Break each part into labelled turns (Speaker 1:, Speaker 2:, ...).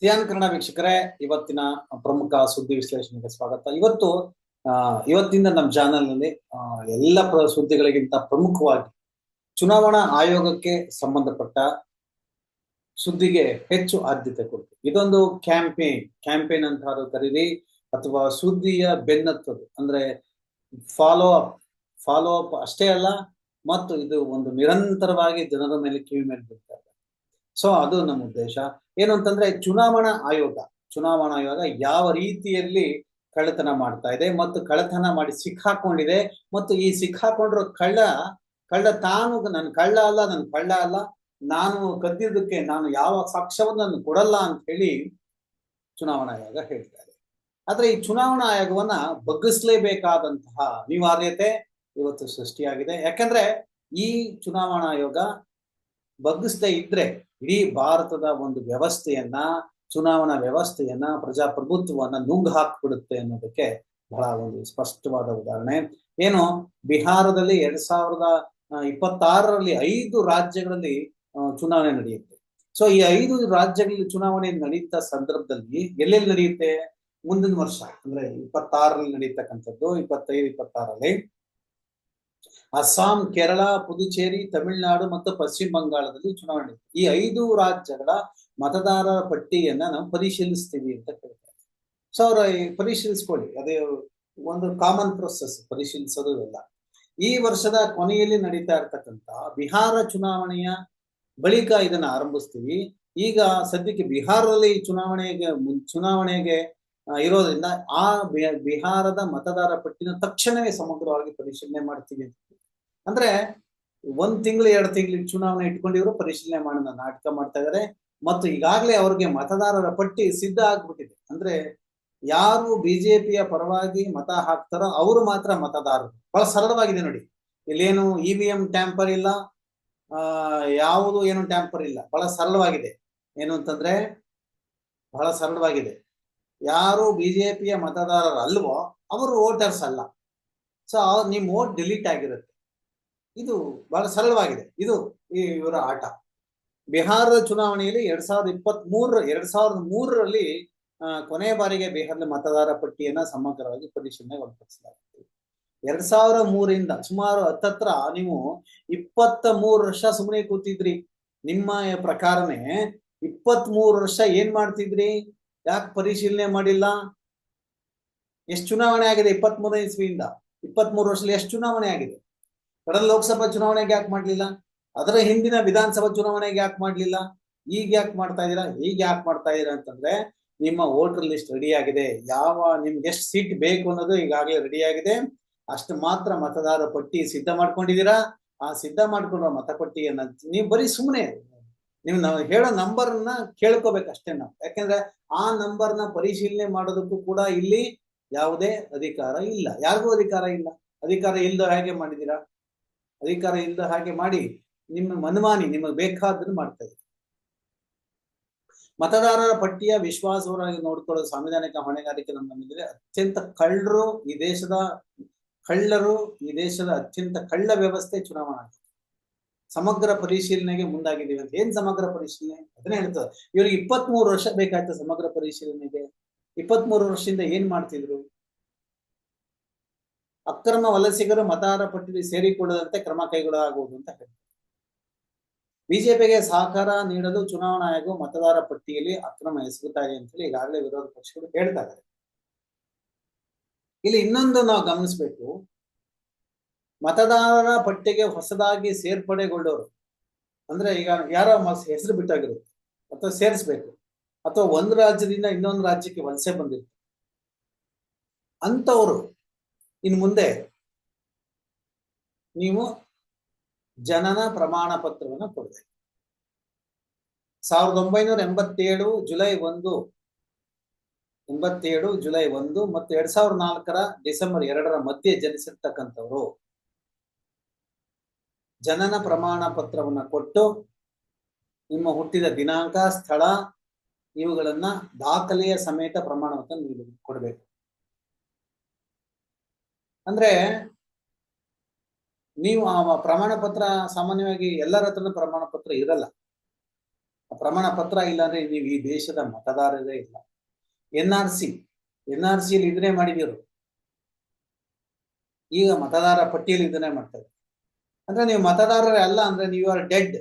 Speaker 1: Xi'an Kannada ವೀಕ್ಷಕರೇ, ಇವತ್ತಿನ ಪ್ರಮುಖ ಸುದ್ದಿ ವಿಶ್ಲೇಷಣೆಗೆ ಸ್ವಾಗತ. ಇವತ್ತು ಇವತ್ತಿಂದ ನಮ್ಮ ಚಾನೆಲ್ನಲ್ಲಿ ಎಲ್ಲ ಸುದ್ದಿಗಳಿಗಿಂತ ಪ್ರಮುಖವಾಗಿ ಚುನಾವಣಾ ಆಯೋಗಕ್ಕೆ ಸಂಬಂಧಪಟ್ಟ ಸುದ್ದಿಗೆ ಹೆಚ್ಚು ಆದ್ಯತೆ ಕೊಡ್ತೀವಿ. ಇದೊಂದು ಕ್ಯಾಂಪೇನ್ ಕ್ಯಾಂಪೇನ್ ಅಂತ ಕರೀರಿ, ಅಥವಾ ಸುದ್ದಿಯ ಬೆನ್ನತ್ತದು. ಅಂದ್ರೆ ಫಾಲೋ ಅಪ್ ಫಾಲೋ ಅಪ್ ಅಷ್ಟೇ ಅಲ್ಲ, ಮತ್ತು ಇದು ಒಂದು ನಿರಂತರವಾಗಿ ಜನರ ಮೇಲೆ ಕಿವಿ ಮೇಲೆ ಇದೆ. ಸೊ ಅದು ನಮ್ಮ ಉದ್ದೇಶ. ಏನು ಅಂತಂದ್ರೆ ಚುನಾವಣಾ ಆಯೋಗ. ಚುನಾವಣಾ ಆಯೋಗ ಯಾವ ರೀತಿಯಲ್ಲಿ ಕಳ್ಳತನ ಮಾಡ್ತಾ ಇದೆ ಮತ್ತು ಕಳ್ಳತನ ಮಾಡಿ ಸಿಕ್ಕಾಕೊಂಡಿದೆ ಮತ್ತು ಈ ಸಿಕ್ಕಾಕೊಂಡಿರೋ ಕಳ್ಳ ಕಳ್ಳ ತಾನು ನನ್ನ ಕಳ್ಳ ಅಲ್ಲ ನನ್ನ ಕಳ್ಳ ಅಲ್ಲ, ನಾನು ಕದ್ದಿದ್ದಕ್ಕೆ ನಾನು ಯಾವ ಸಾಕ್ಷ್ಯವನ್ನು ನಾನು ಕೊಡಲ್ಲ ಅಂತ ಹೇಳಿ ಚುನಾವಣಾ ಆಯೋಗ ಹೇಳ್ತಾ ಇದೆ ಆದ್ರೆ ಈ ಚುನಾವಣಾ ಆಯೋಗವನ್ನ ಬಗ್ಗಿಸ್ಲೇಬೇಕಾದಂತಹ ಅನಿವಾರ್ಯತೆ ಇವತ್ತು ಸೃಷ್ಟಿಯಾಗಿದೆ. ಯಾಕಂದ್ರೆ ಈ ಚುನಾವಣಾ ಆಯೋಗ ಬಗ್ಗಿಸದೇ ಇದ್ರೆ ಇಡೀ ಭಾರತದ ಒಂದು ವ್ಯವಸ್ಥೆಯನ್ನ, ಚುನಾವಣಾ ವ್ಯವಸ್ಥೆಯನ್ನ, ಪ್ರಜಾಪ್ರಭುತ್ವವನ್ನ ನುಂಗ್ ಹಾಕ್ಬಿಡುತ್ತೆ ಅನ್ನೋದಕ್ಕೆ ಬಹಳ ಒಂದು ಸ್ಪಷ್ಟವಾದ ಉದಾಹರಣೆ. ಏನು, ಬಿಹಾರದಲ್ಲಿ ಎರಡ್ ಸಾವಿರದ ಇಪ್ಪತ್ತಾರರಲ್ಲಿ ಐದು ರಾಜ್ಯಗಳಲ್ಲಿ ಚುನಾವಣೆ ನಡೆಯುತ್ತೆ. ಸೊ, ಈ ಐದು ರಾಜ್ಯಗಳಲ್ಲಿ ಚುನಾವಣೆ ನಡೀತ ಸಂದರ್ಭದಲ್ಲಿ ಎಲ್ಲೆಲ್ಲಿ ನಡೆಯುತ್ತೆ? ಮುಂದಿನ ವರ್ಷ, ಅಂದ್ರೆ ಇಪ್ಪತ್ತಾರರಲ್ಲಿ ನಡೀತಕ್ಕಂಥದ್ದು, ಇಪ್ಪತ್ತೈದು, ಇಪ್ಪತ್ತಾರರಲ್ಲಿ. ಅಸ್ಸಾಂ, ಕೇರಳ, ಪುದುಚೇರಿ, ತಮಿಳುನಾಡು ಮತ್ತು ಪಶ್ಚಿಮ ಬಂಗಾಳದಲ್ಲಿ ಚುನಾವಣೆ ಈ ಐದು ರಾಜ್ಯಗಳ ಮತದಾರರ ಪಟ್ಟಿಯನ್ನ ನಾವು ಪರಿಶೀಲಿಸ್ತೀವಿ ಅಂತ ಹೇಳ್ತಾರೆ ಸೊ ಅವ್ರ ಪರಿಶೀಲಿಸ್ಕೊಳ್ಳಿ. ಅದೇ ಒಂದು ಕಾಮನ್ ಪ್ರೊಸೆಸ್ ಪರಿಶೀಲಿಸೋದು ಎಲ್ಲ. ಈ ವರ್ಷದ ಕೊನೆಯಲ್ಲಿ ನಡೀತಾ ಇರ್ತಕ್ಕಂಥ ಬಿಹಾರ ಚುನಾವಣೆಯ ಬಳಿಕ ಇದನ್ನ ಆರಂಭಿಸ್ತೀವಿ. ಈಗ ಸದ್ಯಕ್ಕೆ ಬಿಹಾರದಲ್ಲಿ ಚುನಾವಣೆಗೆ ಚುನಾವಣೆಗೆ ಇರೋದ್ರಿಂದ ಆ ಬಿಹಾರದ ಮತದಾರ ಪಟ್ಟಿನ ತಕ್ಷಣವೇ ಸಮಗ್ರವಾಗಿ ಪರಿಶೀಲನೆ ಮಾಡ್ತೀವಿ ಅಂದ್ರೆ ಒಂದ್ ತಿಂಗಳು, ಎರಡು ತಿಂಗಳು ಚುನಾವಣೆ ಇಟ್ಕೊಂಡಿದ್ರು ಪರಿಶೀಲನೆ ಮಾಡೋಣ ನಾಟಕ ಮಾಡ್ತಾ ಇದಾರೆ. ಮತ್ತು ಈಗಾಗಲೇ ಅವ್ರಿಗೆ ಮತದಾರರ ಪಟ್ಟಿ ಸಿದ್ಧ ಆಗ್ಬಿಟ್ಟಿದೆ. ಅಂದ್ರೆ ಯಾರು ಬಿಜೆಪಿಯ ಪರವಾಗಿ ಮತ ಹಾಕ್ತಾರೋ ಅವರು ಮಾತ್ರ ಮತದಾರರು. ಬಹಳ ಸರಳವಾಗಿದೆ ನೋಡಿ. ಇಲ್ಲೇನು ಇ ವಿ ಎಂ ಟ್ಯಾಂಪರ್ ಇಲ್ಲ, ಆ, ಯಾವುದು ಏನು ಟ್ಯಾಂಪರ್ ಇಲ್ಲ. ಬಹಳ ಸರಳವಾಗಿದೆ. ಏನು ಅಂತಂದ್ರೆ ಬಹಳ ಸರಳವಾಗಿದೆ. ಯಾರು ಬಿಜೆಪಿಯ ಮತದಾರರು ಅಲ್ವೋ ಅವರು ವೋಟರ್ಸ್ ಅಲ್ಲ. ಸೊ ನಿಮ್ ವೋಟ್ ಡಿಲೀಟ್ ಆಗಿರುತ್ತೆ. ಇದು ಬಹಳ ಸರಳವಾಗಿದೆ. ಇದು ಇವರ ಆಟ. ಬಿಹಾರದ ಚುನಾವಣೆಯಲ್ಲಿ ಎರಡ್ ಸಾವಿರದ ಇಪ್ಪತ್ತ್ ಮೂರ ಎರಡ್ ಸಾವಿರದ ಮೂರರಲ್ಲಿ ಕೊನೆಯ ಬಾರಿಗೆ ಬಿಹಾರದ ಮತದಾರ ಪಟ್ಟಿಯನ್ನ ಸಮಗ್ರವಾಗಿ ಪರಿಶೀಲನೆ ಒಳಪಡಿಸಲಾಗುತ್ತೆ. ಎರಡ್ ಸಾವಿರದ ಮೂರಿಂದ ಸುಮಾರು ಹತ್ತತ್ರ ನೀವು ಇಪ್ಪತ್ತ ಮೂರು ವರ್ಷ ಸುಮ್ಮನೆ ಕೂತಿದ್ರಿ. ನಿಮ್ಮ ಪ್ರಕಾರನೇ ಇಪ್ಪತ್ತ್ ಮೂರು ವರ್ಷ ಏನ್ ಮಾಡ್ತಿದ್ರಿ? ಯಾಕೆ ಪರಿಶೀಲನೆ ಮಾಡಿಲ್ಲ? ಎಷ್ಟು ಚುನಾವಣೆ ಆಗಿದೆ ಇಪ್ಪತ್ತ್ ಮೂರನೇ ಇಸ್ವಿಯಿಂದ? ಇಪ್ಪತ್ತ್ ಮೂರು ವರ್ಷದಲ್ಲಿ ಎಷ್ಟು ಚುನಾವಣೆ ಆಗಿದೆ? ಕಳೆದ ಲೋಕಸಭಾ ಚುನಾವಣೆಗೆ ಯಾಕೆ ಮಾಡ್ಲಿಲ್ಲ? ಅದರ ಹಿಂದಿನ ವಿಧಾನಸಭಾ ಚುನಾವಣೆಗೆ ಯಾಕೆ ಮಾಡ್ಲಿಲ್ಲ? ಈಗ ಯಾಕೆ ಮಾಡ್ತಾ ಇದೀರಾ ಈಗ ಯಾಕೆ ಮಾಡ್ತಾ ಇದೀರಾ ಅಂತಂದ್ರೆ ನಿಮ್ಮ ವೋಟರ್ ಲಿಸ್ಟ್ ರೆಡಿ ಆಗಿದೆ. ಯಾವ ನಿಮ್ಗೆ ಎಷ್ಟು ಸೀಟ್ ಬೇಕು ಅನ್ನೋದು ಈಗಾಗಲೇ ರೆಡಿ ಆಗಿದೆ. ಅಷ್ಟು ಮಾತ್ರ ಮತದಾರ ಪಟ್ಟಿ ಸಿದ್ಧ ಮಾಡ್ಕೊಂಡಿದ್ದೀರಾ? ಆ ಸಿದ್ಧ ಮಾಡ್ಕೊಂಡಿರೋ ಮತಪಟ್ಟಿಯನ್ನ ನೀವು ಬರೀ ಸುಮ್ಮನೆ ನೀವು ನಾವು ಹೇಳೋ ನಂಬರ್ನ ಕೇಳ್ಕೋಬೇಕಷ್ಟೇ ನಾವು. ಯಾಕಂದ್ರೆ ಆ ನಂಬರ್ನ ಪರಿಶೀಲನೆ ಮಾಡೋದಕ್ಕೂ ಕೂಡ ಇಲ್ಲಿ ಯಾವುದೇ ಅಧಿಕಾರ ಇಲ್ಲ. ಯಾರಿಗೂ ಅಧಿಕಾರ ಇಲ್ಲ. ಅಧಿಕಾರ ಇಲ್ದೋ ಹೇಗೆ ಮಾಡಿದ್ದೀರಾ? ಅಧಿಕಾರ ಇಲ್ಲದ ಹಾಗೆ ಮಾಡಿ ನಿಮ್ಮ ಮನಮಾನಿ ನಿಮಗೆ ಬೇಕಾದ್ದನ್ನು ಮಾಡ್ತಾ ಇದೆ ಮತದಾರರ ಪಟ್ಟಿಯ ವಿಶ್ವಾಸವರಾಗಿ ನೋಡ್ಕೊಳ್ಳೋ ಸಾಂವಿಧಾನಿಕ ಹೊಣೆಗಾರಿಕೆ ನಮ್ಮ ಅತ್ಯಂತ ಕಳ್ಳರು ಈ ದೇಶದ ಕಳ್ಳರು ಈ ದೇಶದ ಅತ್ಯಂತ ಕಳ್ಳ ವ್ಯವಸ್ಥೆ ಚುನಾವಣಾ ಸಮಗ್ರ ಪರಿಶೀಲನೆಗೆ ಮುಂದಾಗಿದ್ದೀವಿ ಅಂತ. ಏನ್ ಸಮಗ್ರ ಪರಿಶೀಲನೆ? ಅದನ್ನೇ ಹೇಳ್ತದೆ ಇವ್ರಿಗೆ ಇಪ್ಪತ್ತ್ ಮೂರು ವರ್ಷ ಬೇಕಾಯ್ತು ಸಮಗ್ರ ಪರಿಶೀಲನೆಗೆ. ಇಪ್ಪತ್ತ್ ಮೂರು ವರ್ಷದಿಂದ ಏನ್ ಮಾಡ್ತಿದ್ರು? ಅಕ್ರಮ ವಲಸಿಗರು ಮತದಾರ ಪಟ್ಟಿಗೆ ಸೇರಿಕೊಳ್ಳದಂತೆ ಕ್ರಮ ಕೈಗೊಳ್ಳಲಾಗುವುದು ಅಂತ ಹೇಳ್ತಾರೆ. ಬಿಜೆಪಿಗೆ ಸಹಕಾರ ನೀಡಲು ಚುನಾವಣಾ ಆಯೋಗ ಮತದಾರ ಪಟ್ಟಿಯಲ್ಲಿ ಅಕ್ರಮ ಅಂತೇಳಿ ಅಂತ ಹೇಳಿ ಈಗಾಗಲೇ ವಿರೋಧ ಪಕ್ಷಗಳು ಹೇಳ್ತಾ ಇದ್ದಾರೆ. ಇಲ್ಲಿ ಇನ್ನೊಂದು ನಾವು ಗಮನಿಸಬೇಕು. ಮತದಾರರ ಪಟ್ಟಿಗೆ ಹೊಸದಾಗಿ ಸೇರ್ಪಡೆಗೊಳ್ಳೋರು, ಅಂದ್ರೆ ಈಗ ಯಾರೋ ಹೆಸರು ಬಿಟ್ಟಾಗಿರುತ್ತೆ, ಅಥವಾ ಸೇರಿಸ್ಬೇಕು, ಅಥವಾ ಒಂದು ರಾಜ್ಯದಿಂದ ಇನ್ನೊಂದು ರಾಜ್ಯಕ್ಕೆ ವಲಸೆ ಬಂದಿರುತ್ತೆ ಅಂತವರು ಇನ್ನು ಮುಂದೆ ನೀವು ಜನನ ಪ್ರಮಾಣ ಪತ್ರವನ್ನು ಕೊಡಬೇಕು. ಸಾವಿರದ ಒಂಬೈನೂರ ಎಂಬತ್ತೇಳು ಜುಲೈ ಒಂದು, ಎಂಬತ್ತೇಳು ಜುಲೈ ಒಂದು ಮತ್ತು ಎರಡ್ ಸಾವಿರದ ನಾಲ್ಕರ ಡಿಸೆಂಬರ್ ಎರಡರ ಮಧ್ಯೆ ಜನಿಸಿರ್ತಕ್ಕಂಥವ್ರು ಜನನ ಪ್ರಮಾಣ ಪತ್ರವನ್ನು ಕೊಟ್ಟು ನಿಮ್ಮ ಹುಟ್ಟಿದ ದಿನಾಂಕ, ಸ್ಥಳ ಇವುಗಳನ್ನ ದಾಖಲೆಯ ಸಮೇತ ಪ್ರಮಾಣವನ್ನು ನೀಡಿ ಕೊಡಬೇಕು. ಅಂದ್ರೆ ನೀವು ಆ ಪ್ರಮಾಣ ಪತ್ರ ಸಾಮಾನ್ಯವಾಗಿ ಎಲ್ಲರ ಹತ್ರನೂ ಪ್ರಮಾಣ ಪತ್ರ ಇರಲ್ಲ. ಪ್ರಮಾಣ ಪತ್ರ ಇಲ್ಲ ಅಂದ್ರೆ ನೀವು ಈ ದೇಶದ ಮತದಾರರೇ ಇಲ್ಲ. N R C, N R C ಇದನ್ನೇ ಮಾಡಿದಿರು ಈಗ ಮತದಾರ ಪಟ್ಟಿಯಲ್ಲಿ ಇದನ್ನೇ ಮಾಡ್ತಾರೆ ಅಂದ್ರೆ ನೀವು ಮತದಾರರೇ ಅಲ್ಲ ಅಂದ್ರೆ ನೀವು are dead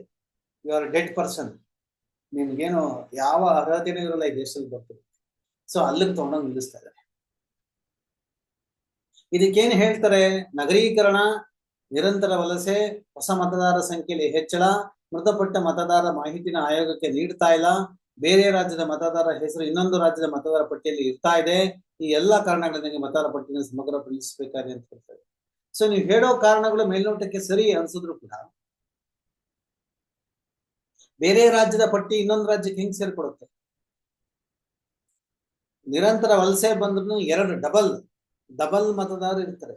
Speaker 1: you are dead person ನಿಮ್ಗೇನು ಯಾವ ಅರ್ಹತೆನೂ ಇರಲ್ಲ ಈ ದೇಶದಲ್ಲಿ ಬರ್ತದೆ ಸೊ ಅಲ್ಲಿಗೆ ತಗೊಂಡೋಗಿ ನಿಲ್ಲಿಸ್ತಾ ಇದ್ದಾರೆ. ಇದಕ್ಕೇನು ಹೇಳ್ತಾರೆ? ನಗರೀಕರಣ, ನಿರಂತರ ವಲಸೆ, ಹೊಸ ಮತದಾರ ಸಂಖ್ಯೆಯಲ್ಲಿ ಹೆಚ್ಚಳ, ಮೃತಪಟ್ಟ ಮತದಾರ ಮಾಹಿತಿನ ಆಯೋಗಕ್ಕೆ ನೀಡ್ತಾ ಇಲ್ಲ. ಬೇರೆ ರಾಜ್ಯದ ಮತದಾರ ಹೆಸರು ಇನ್ನೊಂದು ರಾಜ್ಯದ ಮತದಾರ ಪಟ್ಟಿಯಲ್ಲಿ ಇರ್ತಾ ಇದೆ. ಈ ಎಲ್ಲಾ ಕಾರಣಗಳಿಂದ ಮತದಾರ ಪಟ್ಟಿನ ಸಮಗ್ರಪಡಿಸಬೇಕಾಗಿದೆ ಅಂತ ಹೇಳ್ತಾರೆ. ಸೊ ನೀವು ಹೇಳೋ ಕಾರಣಗಳು ಮೇಲ್ನೋಟಕ್ಕೆ ಸರಿ ಅನ್ಸಿದ್ರು ಕೂಡ, ಬೇರೆ ರಾಜ್ಯದ ಪಟ್ಟಿ ಇನ್ನೊಂದು ರಾಜ್ಯಕ್ಕೆ ಹೆಂಗ್ ಸೇರ್ಕೊಡುತ್ತೆ ನಿರಂತರ ವಲಸೆ ಬಂದ್ರು ಎರಡು, ಡಬಲ್. ಡಬಲ್ ಮತದಾರ ಇರ್ತಾರೆ.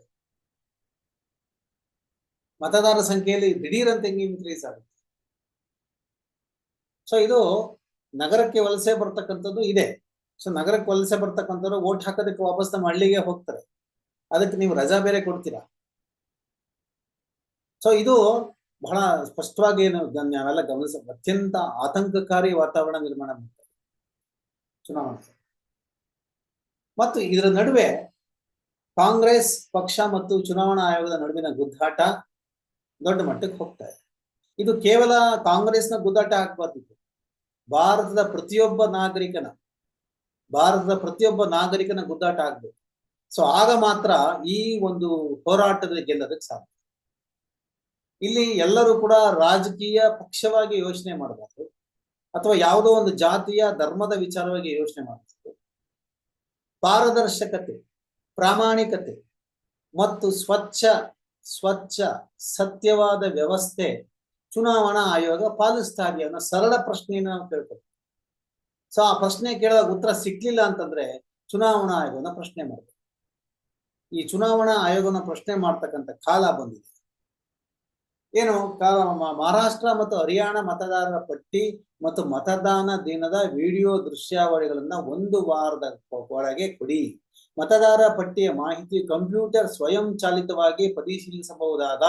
Speaker 1: ಮತದಾರ ಸಂಖ್ಯೆಯಲ್ಲಿ ದಿಢೀರ್ ಅಂತ ಹೆಂಗೆ ಇನ್ಕ್ರೀಸ್ ಆಗುತ್ತೆ? ಸೊ ಇದು ನಗರಕ್ಕೆ ವಲಸೆ ಬರ್ತಕ್ಕಂಥದ್ದು ಇದೆ. ಸೊ ನಗರಕ್ಕೆ ವಲಸೆ ಬರ್ತಕ್ಕಂಥವ್ರು ಓಟ್ ಹಾಕೋದಕ್ಕೆ ವಾಪಸ್ ನಮ್ಮ ಹಳ್ಳಿಗೆ ಹೋಗ್ತಾರೆ. ಅದಕ್ಕೆ ನೀವು ರಜಾ ಬೇರೆ ಕೊಡ್ತೀರಾ? ಸೊ ಇದು ಬಹಳ ಸ್ಪಷ್ಟವಾಗಿ ಏನು ನಾವೆಲ್ಲ ಗಮನಿಸ, ಅತ್ಯಂತ ಆತಂಕಕಾರಿ ವಾತಾವರಣ ನಿರ್ಮಾಣ ಮಾಡ್ತಾರೆ ಚುನಾವಣೆ. ಮತ್ತು ಇದರ ನಡುವೆ ಕಾಂಗ್ರೆಸ್ ಪಕ್ಷ ಮತ್ತು ಚುನಾವಣಾ ಆಯೋಗದ ನಡುವಿನ ಗುದ್ದಾಟ ದೊಡ್ಡ ಮಟ್ಟಕ್ಕೆ ಹೋಗ್ತಾ ಇದೆ. ಇದು ಕೇವಲ ಕಾಂಗ್ರೆಸ್ನ ಗುದ್ದಾಟ ಆಗ್ಬಾರ್ದಿತ್ತು. ಭಾರತದ ಪ್ರತಿಯೊಬ್ಬ ನಾಗರಿಕನ, ಭಾರತದ ಪ್ರತಿಯೊಬ್ಬ ನಾಗರಿಕನ ಗುದ್ದಾಟ ಆಗ್ಬೇಕು. ಸೊ ಆಗ ಮಾತ್ರ ಈ ಒಂದು ಹೋರಾಟದಲ್ಲಿ ಗೆಲ್ಲೋದಕ್ಕೆ ಸಾಧ್ಯ. ಇಲ್ಲಿ ಎಲ್ಲರೂ ಕೂಡ ರಾಜಕೀಯ ಪಕ್ಷವಾಗಿ ಯೋಚನೆ ಮಾಡಬಾರ್ದು. ಅಥವಾ ಯಾವುದೋ ಒಂದು ಜಾತಿಯ ಧರ್ಮದ ವಿಚಾರವಾಗಿ ಯೋಚನೆ ಮಾಡಬಾರ್ದು. ಪಾರದರ್ಶಕತೆ. ಪ್ರಾಮಾಣಿಕತೆ ಮತ್ತು ಸ್ವಚ್ಛ ಸ್ವಚ್ಛ, ಸತ್ಯವಾದ ವ್ಯವಸ್ಥೆ ಚುನಾವಣಾ ಆಯೋಗ ಪಾಲಿಸ್ತಾ ಅನ್ನೋ ಸರಳ ಪ್ರಶ್ನೆಯನ್ನು ನಾವು ಕೇಳ್ಕೊತೀವಿ ಸೊ ಆ ಪ್ರಶ್ನೆ ಕೇಳಿದಾಗ ಉತ್ತರ ಸಿಕ್ಲಿಲ್ಲ ಅಂತಂದ್ರೆ ಚುನಾವಣಾ ಆಯೋಗನ ಪ್ರಶ್ನೆ ಮಾಡ್ಬೇಕು ಈ ಚುನಾವಣಾ ಆಯೋಗನ ಪ್ರಶ್ನೆ ಮಾಡ್ತಕ್ಕಂಥ ಕಾಲ ಬಂದಿದೆ. ಏನು ಮಹಾರಾಷ್ಟ್ರ ಮತ್ತು ಹರಿಯಾಣ ಮತದಾರರ ಪಟ್ಟಿ ಮತ್ತು ಮತದಾನ ದಿನದ ವಿಡಿಯೋ ದೃಶ್ಯಾವಳಿಗಳನ್ನ ಒಂದು ವಾರದ ಒಳಗೆ ಕೊಡಿ. ಮತದಾರ ಪಟ್ಟಿಯ ಮಾಹಿತಿ ಕಂಪ್ಯೂಟರ್ ಸ್ವಯಂ ಚಾಲಿತವಾಗಿ ಪರಿಶೀಲಿಸಬಹುದಾದ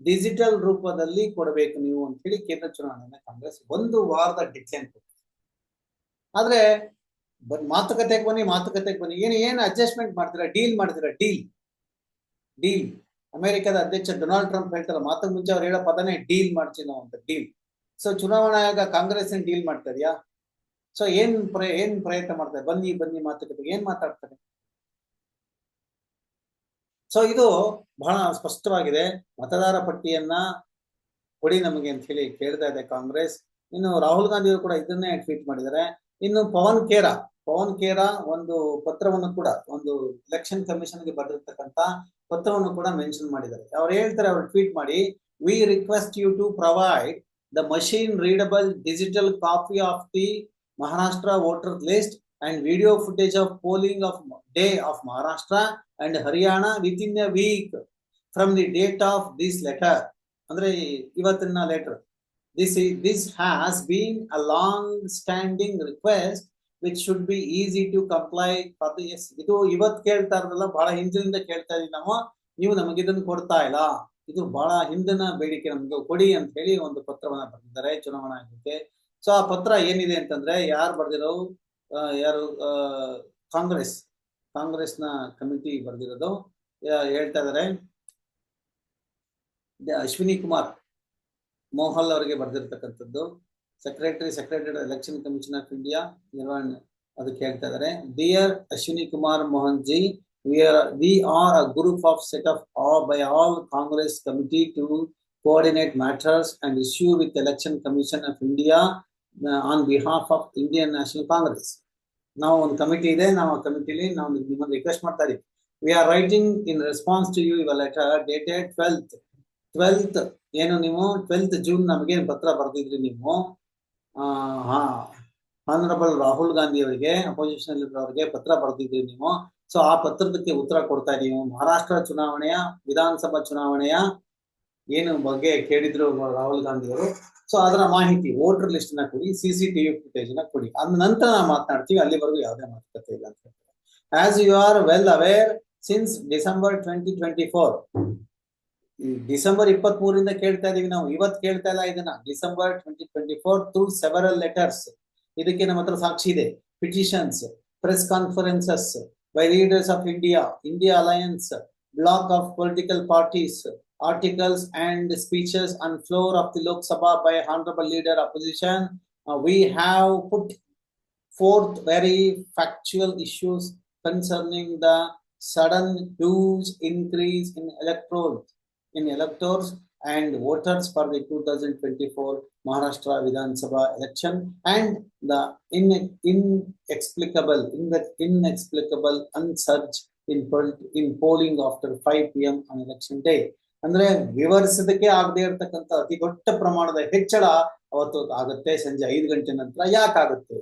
Speaker 1: ಡಿಜಿಟಲ್ ರೂಪದಲ್ಲಿ ಕೊಡಬೇಕು ನೀವು ಅಂತ ಹೇಳಿ ಕೇಂದ್ರ ಚುನಾವಣೆಯನ್ನ ಕಾಂಗ್ರೆಸ್ ಒಂದು ವಾರದ ಕೊಟ್ಟಿದೆ. ಆದ್ರೆ ಮಾತುಕತೆಗೆ ಬನ್ನಿ ಮಾತುಕತೆಗೆ ಬನ್ನಿ. ಏನು ಏನು ಅಡ್ಜಸ್ಟ್ಮೆಂಟ್ ಮಾಡ್ತೀರಾ? ಡೀಲ್ ಮಾಡ್ತೀರಾ? ಡೀಲ್ ಡೀಲ್ ಅಮೆರಿಕದ ಅಧ್ಯಕ್ಷ ಡೊನಾಲ್ಡ್ ಟ್ರಂಪ್ ಹೇಳ್ತಾರೆ ಮಾತು ಮುಂಚೆ ಅವ್ರು ಹೇಳೋ ಪದನೇ ಡೀಲ್ ಮಾಡ್ತೀವಿ ನಾವು ಅಂತ ಡೀಲ್ ಸೊ ಚುನಾವಣಾ ಆಯೋಗ ಕಾಂಗ್ರೆಸ್ ಡೀಲ್ ಮಾಡ್ತಾ ಇದೆಯಾ? ಸೊ ಏನ್ ಪ್ರಯ, ಏನ್ ಪ್ರಯತ್ನ ಮಾಡ್ತಾರೆ ಬನ್ನಿ ಬನ್ನಿ ಮಾತುಕತೆ ಏನ್ ಮಾತಾಡ್ತಾರೆ? ಸೊ ಇದು ಬಹಳ ಸ್ಪಷ್ಟವಾಗಿದೆ. ಮತದಾರ ಪಟ್ಟಿಯನ್ನ ಕೊಡಿ ನಮಗೆ ಅಂತ ಹೇಳಿ ಕೇಳ್ತಾ ಇದೆ ಕಾಂಗ್ರೆಸ್. ಇನ್ನು ರಾಹುಲ್ ಗಾಂಧಿ ಅವರು ಕೂಡ ಇದನ್ನೇ ಟ್ವೀಟ್ ಮಾಡಿದ್ದಾರೆ. ಇನ್ನು ಪವನ್ ಖೇರಾ ಪವನ್ ಖೇರಾ ಒಂದು ಪತ್ರವನ್ನು ಕೂಡ, ಒಂದು ಎಲೆಕ್ಷನ್ ಕಮಿಷನ್ಗೆ ಬರೆದಿರ್ತಕ್ಕಂತ ಪತ್ರವನ್ನು ಕೂಡ ಮೆನ್ಷನ್ ಮಾಡಿದ್ದಾರೆ. ಅವ್ರು ಹೇಳ್ತಾರೆ, ಅವ್ರು ಟ್ವೀಟ್ ಮಾಡಿ we request you to provide the machine readable digital copy of the Maharashtra voter list and video footage of polling of day of Maharashtra Haryana within a week from the date of this letter ಅಂದ್ರೆ ಇವತ್ತಿನ letter this this has been a long standing request which should be easy to comply for us ಇದು ಇವತ್ ಕೇಳ್ತಾ ಇರೋದಲ್ಲ, ಬಹಳ ಹಿಂದಿನಿಂದ ಕೇಳ್ತಾ ಇದೀವಿ ನಾವು, ನೀವು ನಮಗೆ ಇದನ್ನು ಕೊಡ್ತಾ ಇಲ್ಲ. ಇದು ಬಹಳ ಹಿಂದಿನ ಬೇಡಿಕೆ ನಮ್ಗೆ, ಕೊಡಿ ಅಂತ ಹೇಳಿ ಒಂದು ಪತ್ರವನ್ನ ಬರೆದಿದ್ದಾರೆ ಚುನಾವಣಾ ಆಯೋಗಕ್ಕೆ. ಸೊ ಆ ಪತ್ರ ಏನಿದೆ ಅಂತಂದ್ರೆ, ಯಾರು ಬರೆದಿರೋ ಯಾರು ಕಾಂಗ್ರೆಸ್ ಕಾಂಗ್ರೆಸ್ನ ಕಮಿಟಿ ಬರೆದಿರೋದು. ಹೇಳ್ತಾ ಇದಾರೆ. ಅಶ್ವಿನಿ ಕುಮಾರ್ ಮೋಹಲ್ ಅವರಿಗೆ ಬರೆದಿರ್ತಕ್ಕಂಥದ್ದು. Secretary secretary election commission of India ನಿರ್ವಹಣೆ, ಅದಕ್ಕೆ ಹೇಳ್ತಾ ಇದಾರೆ. Dear Ashwini Kumar Mohan ji we are we are a group of all by all Congress committee to coordinate matters and issue with election commission of India on behalf of Indian national Congress ನಾವು ಒಂದು committee ಇದೆ, ನಾವು ಆ ಕಮಿಟಿಲಿ ನಾವು ನಿಮ್ಮನ್ನು request ಮಾಡ್ತಾ ಇದೀವಿ. We are writing in response to you your letter dated twelfth twelfth ಏನು ನೀವು? ಟ್ವೆಲ್ತ್ ಜೂನ್ ನಮಗೆ ಪತ್ರ ಬರೆದಿದ್ರಿ ನೀವು. ಹಾ ಆನರಬಲ್ ರಾಹುಲ್ ಗಾಂಧಿ ಅವರಿಗೆ ಅಪೋಸಿಷನ್ ಅವರಿಗೆ ಪತ್ರ ಬರೆದಿದ್ರಿ ನೀವು. ಸೊ ಆ ಪತ್ರದಕ್ಕೆ ಉತ್ತರ ಕೊಡ್ತಾ ಇದೀವಿ. ಮಹಾರಾಷ್ಟ್ರ ಚುನಾವಣೆಯ, ವಿಧಾನಸಭಾ ಚುನಾವಣೆಯ ಏನು ಬಗ್ಗೆ ಕೇಳಿದ್ರು ರಾಹುಲ್ ಗಾಂಧಿ ಅವರು ಸೊ ಅದರ ಮಾಹಿತಿ ವೋಟರ್ ಲಿಸ್ಟ್ನ ಕೊಡಿ ಸಿ ಸಿ ಟಿವಿ ಫುಟೇಜ್ನ ಕೊಡಿ. ಅದ್ ನಂತರ ನಾವು ಮಾತನಾಡ್ತೀವಿ, ಅಲ್ಲಿವರೆಗೂ ಯಾವುದೇ ಮಾತುಕತೆ ಇಲ್ಲ ಅಂತ as you are well aware since December twenty twenty four December ಇಪ್ಪತ್ತ್ ಮೂರಿಂದ ಕೇಳ್ತಾ ಇದೀವಿ ನಾವು. ಇವತ್ತು ಕೇಳ್ತಾ ಇಲ್ಲ ಇದನ್ನ. December twenty twenty four to several letters ಇದಕ್ಕೆ ನಮ್ಮ ಹತ್ರ ಸಾಕ್ಷಿ ಇದೆ. Petitions press conferences by leaders of India India alliance bloc of political parties articles and speeches on floor of the Lok Sabha by honorable leader opposition. Uh, we have put forth very factual issues concerning the sudden huge increase in electoral in electors and voters for the 2024 Maharashtra Vidhan Sabha election and the in, inexplicable in the inexplicable unsurge in, in polling after 5 p.m. on election day. ಅಂದ್ರೆ ವಿವರಿಸೋದಕ್ಕೆ ಆಗದೆ ಇರತಕ್ಕಂಥ ಅತಿ ದೊಡ್ಡ ಪ್ರಮಾಣದ ಹೆಚ್ಚಳ ಅವತ್ತು ಆಗುತ್ತೆ ಸಂಜೆ ಐದು ಗಂಟೆ ನಂತರ ಯಾಕಾಗುತ್ತೆ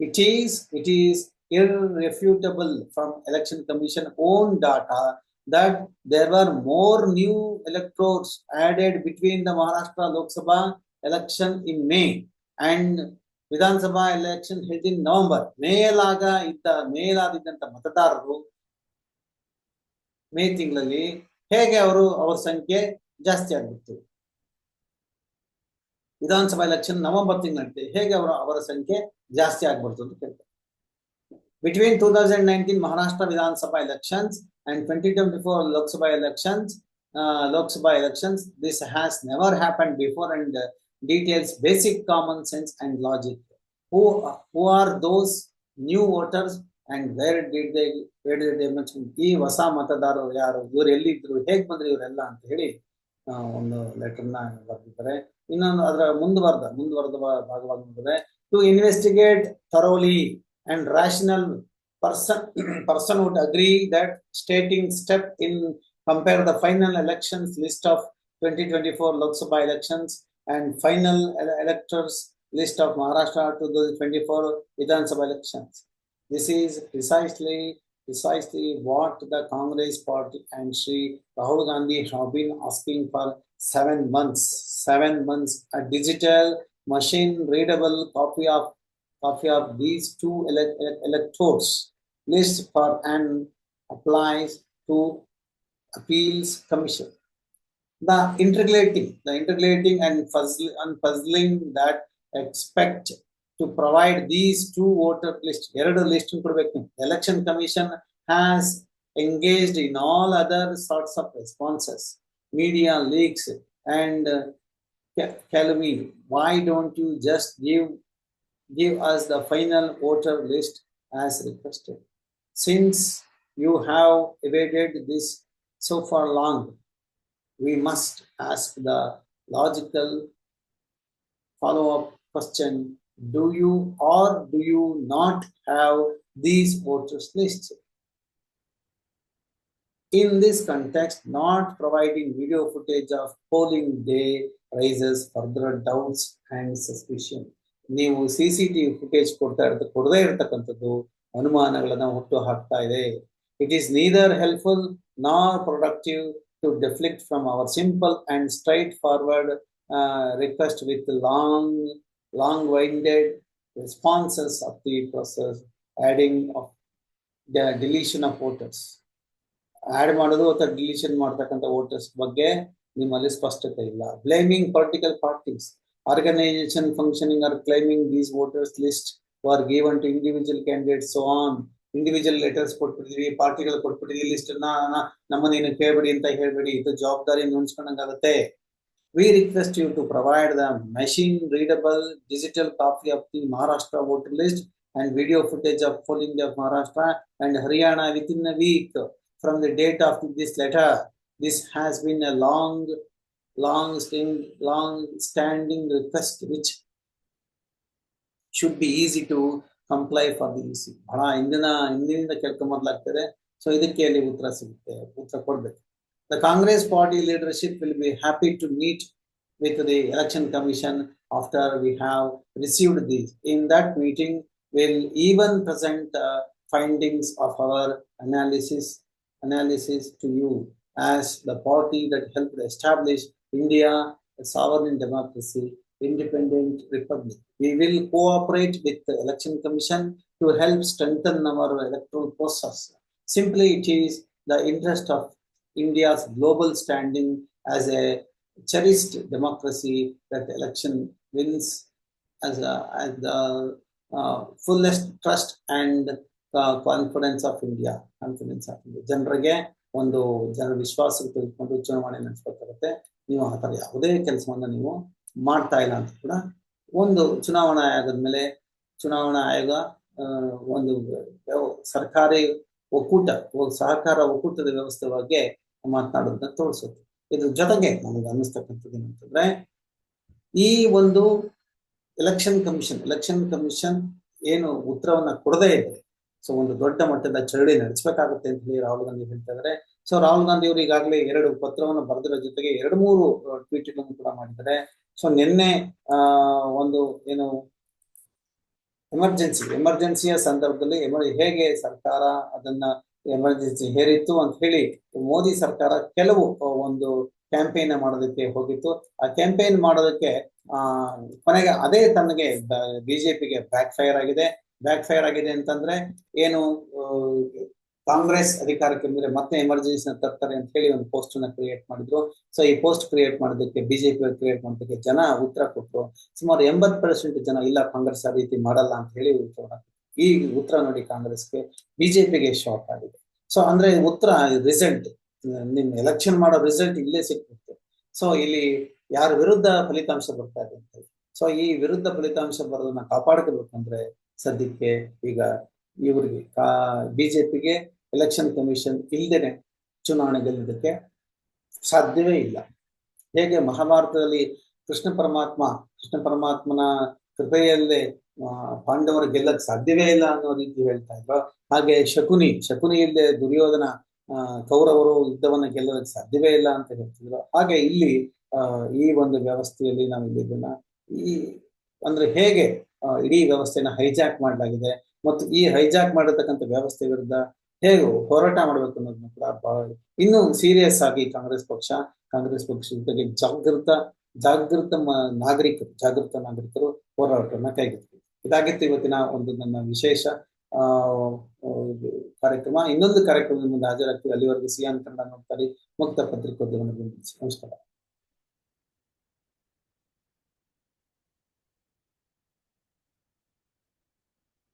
Speaker 1: it is it is irrefutable from election commission own data that there are more new electors added between the Maharashtra Lok Sabha election in May and Vidhan Sabha election held in November ಮೇಲಾಗ ಇದ್ದ ಮೇಲಾದಿದ್ದಂತ ಮತದಾರರು ಮೇ ತಿಂಗಳಲ್ಲಿ ಹೇಗೆ ಅವರು ಅವರ ಸಂಖ್ಯೆ ಜಾಸ್ತಿ ಆಗ್ಬಿಡ್ತು? ವಿಧಾನಸಭಾ ಎಲೆಕ್ಷನ್ ನವೆಂಬರ್ ತಿಂಗಳಂತೆ ಹೇಗೆ ಅವರು ಅವರ ಸಂಖ್ಯೆ ಜಾಸ್ತಿ ಆಗ್ಬಿಡ್ತು ಅಂತ ಕೇಳ್ತಾರೆ. Between two thousand nineteen Maharashtra Vidhan Sabha elections and twenty twenty four Lok Sabha elections Lok Sabha elections this has never happen before and details basic common sense and logic who who are those new voters and where ಹೇಳಿದ ಈ ಹೊಸ ಮತದಾರರು ಯಾರು? ಇವ್ರು ಎಲ್ಲಿದ್ರು? ಹೇಗ್ ಬಂದ್ರೆ ಇವರೆಲ್ಲ ಅಂತ ಹೇಳಿ ಒಂದು ಲೆಟರ್ನ ಬರೆದಿದ್ದಾರೆ. ಇನ್ನೊಂದು ಅದರ ಮುಂದುವರೆದ ಮುಂದುವರೆದ ಭಾಗವಾಗಿ ನೋಡಿದ್ರೆ to investigate thoroughly and rational person person would agree that stating step in compare the final elections list of twenty twenty four Lok Sabha elections and final electors list of Maharashtra two twenty four Vidhan Sabha elections This is precisely precisely what the Congress party and Sri Rahul Gandhi have been asking for seven months. Seven months. A digital machine readable copy of copy of these two electorates list for and applies to appeals commission. The integrating, the integrating and puzzling, and puzzling that expect to provide these two voter list, ಎರಡು list ಕೊಡಬೇಕು election commission has engaged in all other sorts of responses, media leaks and uh, ca- calumny. Why don't you just give give us the final voter list as requested? Since you have evaded this so far long, we must ask the logical follow-up question. Do you or do you not have these voters lists? In this context, not providing video footage of polling day raises further doubts and suspicion. ನೀವು C C T footage ಕೊಡ್ತಾ ಇರ್ತ ಕೊಡದೇ ಇರತಕ್ಕಂಥದ್ದು ಅನುಮಾನಗಳನ್ನ ಹುಟ್ಟು ಹಾಕ್ತಾ ಇದೆ it is neither helpful nor productive to deflect from our simple and straightforward request with long long winded of the process, adding adding the deletion of voters add ಮಾಡೋದು ಅಥವಾ deletion ಮಾಡ್ತಕ್ಕಂಥ ವೋಟರ್ಸ್ ಬಗ್ಗೆ ನಿಮ್ಮಲ್ಲಿ ಸ್ಪಷ್ಟತೆ ಇಲ್ಲ. Blaming political parties organisation functioning or claiming these voters list are given to individual candidates on individual letters ಕೊಟ್ಬಿಟ್ಟಿದೀವಿ ಪಾರ್ಟಿಗಳು ಕೊಟ್ಬಿಟ್ಟಿದೀವಿ list ನಮ್ಮನ್ನ ಕೇಳಬೇಡಿ ಅಂತ ಹೇಳ್ಬೇಡಿ. ಇದು ಜವಾಬ್ದಾರಿ ನುಣ್ಸ್ಕೊಂಡಂಗಾಗುತ್ತೆ We request you to provide the machine readable digital copy of the Maharashtra voter list and video footage of polling of Maharashtra and Haryana within a week from the date of this letter. This has been a long, long, -standing, long standing request which should be easy to comply for the EC. ಬಹಳ ಹಿಂದಿನ ಹಿಂದಿನಿಂದ ಕೇಳ್ಕೊಂಬರ್ಲಾಗ್ತದೆ so ಇದಕ್ಕೆ ಅಲ್ಲಿ ಉತ್ತರ ಸಿಗುತ್ತೆ ಉತ್ತರ ಕೊಡ್ಬೇಕು The Congress party leadership will be happy to meet with the election commission after we have received these. In that meeting, we'll even present uh, findings of our analysis analysis to you as the party that helped establish India a sovereign democracy, independent republic. We will cooperate with the election commission to help strengthen our electoral process. Simply, it is the interest of India's global standing as a cherished democracy that the election wins as a, as the uh, fullest trust and uh, confidence of India, confidence of India. ಜನರಿಗೆ ಒಂದು ಜನರ ವಿಶ್ವಾಸ ತೆಗೆದುಕೊಂಡು ಚುನಾವಣೆ ನಡೆಸ್ಬೇಕಾಗುತ್ತೆ ನೀವು ಆ ಥರ ಯಾವುದೇ ಕೆಲಸವನ್ನ ನೀವು ಮಾಡ್ತಾ ಇಲ್ಲ ಅಂತ ಕೂಡ ಒಂದು ಚುನಾವಣಾ ಆಯೋಗದ ಮೇಲೆ ಚುನಾವಣಾ ಆಯೋಗ ಒಂದು ಸರ್ಕಾರಿ ಒಕ್ಕೂಟ ಸಹಕಾರ ಒಕ್ಕೂಟದ ವ್ಯವಸ್ಥೆ ಬಗ್ಗೆ ಮಾತನಾಡೋದನ್ನ ತೋರಿಸುತ್ತೆ. ಇದ್ರ ಜೊತೆಗೆ ನಮಗೆ ಅನ್ನಿಸ್ತಕ್ಕಂಥದ್ದು ಏನಂತಂದ್ರೆ, ಈ ಒಂದು ಎಲೆಕ್ಷನ್ ಕಮಿಷನ್ ಎಲೆಕ್ಷನ್ ಕಮಿಷನ್ ಏನು ಉತ್ತರವನ್ನ ಕೊಡದೇ ಇದೆ ಸೊ ಒಂದು ದೊಡ್ಡ ಮಟ್ಟದ ಚಳವಳಿ ನಡೆಸಬೇಕಾಗುತ್ತೆ ಅಂತ ಹೇಳಿ ರಾಹುಲ್ ಗಾಂಧಿ ಹೇಳ್ತಾ ಇದ್ದಾರೆ ಸೊ ರಾಹುಲ್ ಗಾಂಧಿ ಅವರು ಈಗಾಗಲೇ ಎರಡು ಪತ್ರವನ್ನು ಬರೆದಿರೋ ಜೊತೆಗೆ ಎರಡು ಮೂರು ಟ್ವೀಟ್ಗಳನ್ನು ಕೂಡ ಮಾಡಿದ್ದಾರೆ. ಸೊ ನಿನ್ನೆ ಒಂದು ಏನು ಎಮರ್ಜೆನ್ಸಿ ಎಮರ್ಜೆನ್ಸಿಯ ಸಂದರ್ಭದಲ್ಲಿ ಹೇಗೆ ಸರ್ಕಾರ ಅದನ್ನ ಎಮರ್ಜೆನ್ಸಿ ಹೇರಿತ್ತು ಅಂತ ಹೇಳಿ ಮೋದಿ ಸರ್ಕಾರ ಕೆಲವು ಒಂದು ಕ್ಯಾಂಪೇನ್ ಮಾಡೋದಕ್ಕೆ ಹೋಗಿತ್ತು. ಆ ಕ್ಯಾಂಪೇನ್ ಮಾಡೋದಕ್ಕೆ, ಆ, ಕೊನೆಗೆ ಅದೇ ತನಗೆ ಬಿಜೆಪಿಗೆ ಬ್ಯಾಕ್ ಫೈರ್ ಆಗಿದೆ ಬ್ಯಾಕ್ ಫೈರ್ ಆಗಿದೆ. ಅಂತಂದ್ರೆ ಏನು ಕಾಂಗ್ರೆಸ್ ಅಧಿಕಾರಕ್ಕೆ ಬಂದ್ರೆ ಮತ್ತೆ ಎಮರ್ಜೆನ್ಸಿ ತರ್ತಾರೆ ಅಂತ ಹೇಳಿ ಒಂದು ಪೋಸ್ಟ್ ಅನ್ನ ಕ್ರಿಯೇಟ್ ಮಾಡಿದ್ರು. ಸೊ ಈ ಪೋಸ್ಟ್ ಕ್ರಿಯೇಟ್ ಮಾಡೋದಕ್ಕೆ ಬಿಜೆಪಿ ಕ್ರಿಯೇಟ್ ಮಾಡೋದಕ್ಕೆ ಜನ ಉತ್ತರ ಕೊಟ್ಟರು ಸುಮಾರು ಎಂಬತ್ ಪರ್ಸೆಂಟ್ ಜನ ಇಲ್ಲ ಕಾಂಗ್ರೆಸ್ ಆ ರೀತಿ ಮಾಡಲ್ಲ ಅಂತ ಹೇಳಿ ಉತ್ತರ ಈ ಉತ್ತರ ನೋಡಿ ಕಾಂಗ್ರೆಸ್ಗೆ ಬಿಜೆಪಿಗೆ ಶಾಕ್ ಆಗಿದೆ. ಸೊ ಅಂದ್ರೆ ಉತ್ತರ ರಿಸಲ್ಟ್ ನಿಮ್ ಎಲೆಕ್ಷನ್ ಮಾಡೋ ರಿಸಲ್ಟ್ ಇಲ್ಲೇ ಸಿಕ್ಬಿಡ್ತು ಸೊ ಇಲ್ಲಿ ಯಾರ ವಿರುದ್ಧ ಫಲಿತಾಂಶ ಬರ್ತಾ ಇದೆ ಅಂತ ಸೊ ಈ ವಿರುದ್ಧ ಫಲಿತಾಂಶ ಬರೋದನ್ನ ಕಾಪಾಡ್ಕೋಬೇಕಂದ್ರೆ ಸದ್ಯಕ್ಕೆ ಈಗ ಇವರಿಗೆ ಬಿಜೆಪಿಗೆ ಎಲೆಕ್ಷನ್ ಕಮಿಷನ್ ಇಲ್ಲದೇನೆ ಚುನಾವಣೆ ಗೆಲ್ಲೋದಕ್ಕೆ ಸಾಧ್ಯವೇ ಇಲ್ಲ. ಹೇಗೆ ಮಹಾಭಾರತದಲ್ಲಿ ಕೃಷ್ಣ ಪರಮಾತ್ಮ, ಕೃಷ್ಣ ಪರಮಾತ್ಮನ ಕೃಪೆಯಲ್ಲೇ ಪಾಂಡವರು ಗೆಲ್ಲಕ್ ಸಾಧ್ಯವೇ ಇಲ್ಲ ಅನ್ನೋ ರೀತಿ ಹೇಳ್ತಾ ಇದ್ರು. ಹಾಗೆ ಶಕುನಿ ಶಕುನಿ ಇಲ್ಲದೆ ದುರ್ಯೋಧನ ಕೌರವರು ಯುದ್ಧವನ್ನ ಗೆಲ್ಲೋದಕ್ಕೆ ಸಾಧ್ಯವೇ ಇಲ್ಲ ಅಂತ ಹೇಳ್ತಿದ್ರು. ಹಾಗೆ ಇಲ್ಲಿ ಈ ಒಂದು ವ್ಯವಸ್ಥೆಯಲ್ಲಿ ನಾವು ಇಲ್ಲಿ ಈ, ಅಂದ್ರೆ ಹೇಗೆ ಇಡೀ ವ್ಯವಸ್ಥೆನ ಹೈಜಾಕ್ ಮಾಡಲಾಗಿದೆ. ಮತ್ತು ಈ ಹೈಜಾಕ್ ಮಾಡಿರ್ತಕ್ಕಂಥ ವ್ಯವಸ್ಥೆ ವಿರುದ್ಧ ಹೇಗೆ ಹೋರಾಟ ಮಾಡಬೇಕು ಅನ್ನೋದನ್ನ ಕೂಡ ಬಹಳ ಇನ್ನೂ ಸೀರಿಯಸ್ ಆಗಿ ಕಾಂಗ್ರೆಸ್ ಪಕ್ಷ, ಕಾಂಗ್ರೆಸ್ ಪಕ್ಷದ ಜೊತೆಗೆ ಜಾಗೃತ ಜಾಗೃತ ನಾಗರಿಕರು ಜಾಗೃತ ನಾಗರಿಕರು ಹೋರಾಟವನ್ನ ಕೈಗೆತ್ತಿದ್ರು. ಇದಾಗಿತ್ತು ಇವತ್ತಿನ ಒಂದು ನನ್ನ ವಿಶೇಷ ಕಾರ್ಯಕ್ರಮ. ಇನ್ನೊಂದು ಕಾರ್ಯಕ್ರಮದ ಮುಂದೆ ಹಾಜರಾಗ್ತೀವಿ. ಅಲ್ಲಿವರೆಗೂ ಸಿಯಾನ್ ಕನ್ನಡ ನೋಡ್ತಾರೆ ಮುಕ್ತ ಪತ್ರಿಕೋದ್ಯಮವನ್ನು ನಮಸ್ಕಾರ.